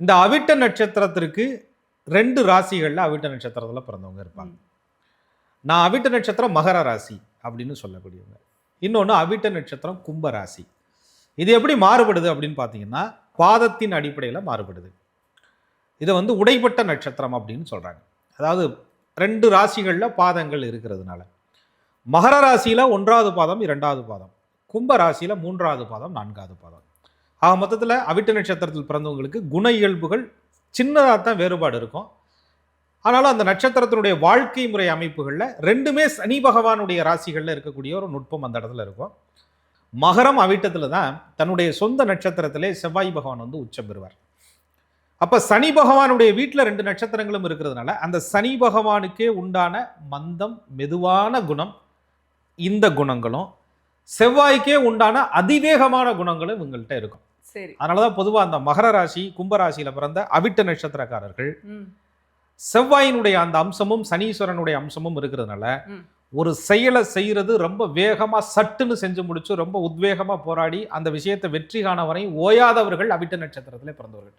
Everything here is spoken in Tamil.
இந்த அவிட்ட நட்சத்திரத்திற்கு ரெண்டு ராசிகளில் அவிட்ட நட்சத்திரத்தில் பிறந்தவங்க இருப்பாங்க. நான் அவிட்ட நட்சத்திரம் மகர ராசி அப்படின்னு சொல்லக்கூடியவங்க. இன்னொன்று அவிட்ட நட்சத்திரம் கும்ப ராசி. இது எப்படி மாறுபடுது அப்படின்னு பார்த்தீங்கன்னா பாதத்தின் அடிப்படையில் மாறுபடுது. இதை வந்து உடைப்பட்ட நட்சத்திரம் அப்படின்னு சொல்கிறாங்க அதாவது ரெண்டு ராசிகளில் பாதங்கள் இருக்கிறதுனால. மகர ராசியில் ஒன்றாவது பாதம் இரண்டாவது பாதம். கும்ப ராசியில் மூன்றாவது பாதம் நான்காவது பாதம். ஆக மொத்தத்தில் அவிட்ட நட்சத்திரத்தில் பிறந்தவங்களுக்கு குண இயல்புகள் சின்னதாக தான் வேறுபாடு இருக்கும். ஆனாலும் அந்த நட்சத்திரத்தினுடைய வாழ்க்கை முறை அமைப்புகளில் ரெண்டுமே சனி பகவானுடைய ராசிகளில் இருக்கக்கூடிய ஒரு நுட்பம் அந்த இடத்துல இருக்கும். மகரம் அவிட்டத்தில் தான் தன்னுடைய சொந்த நட்சத்திரத்திலே செவ்வாய் பகவான் வந்து உச்சம் பெறுவார். அப்போ சனி பகவானுடைய வீட்டில் ரெண்டு நட்சத்திரங்களும் இருக்கிறதுனால அந்த சனி பகவானுக்கே உண்டான மந்தம் மெதுவான குணம் இந்த குணங்களும் செவ்வாய்க்கே உண்டான அதிவேகமான குணங்களும் இவங்கள்ட்ட இருக்கும். சரி. அதனாலதான் பொதுவா அந்த மகர ராசி கும்ப ராசியில பிறந்த அவிட்ட நட்சத்திரக்காரர்கள் செவ்வாயினுடைய அந்த அம்சமும் சனீஸ்வரனுடைய அம்சமும் இருக்கிறதுனால. ஒரு செயலை செய்யறது ரொம்ப வேகமா சட்டுன்னு செஞ்சு முடிச்சு ரொம்ப உத்வேகமா போராடி அந்த விஷயத்தை வெற்றி காண வரையும் ஓயாதவர்கள் அவிட்ட நட்சத்திரத்திலே பிறந்தவர்கள்.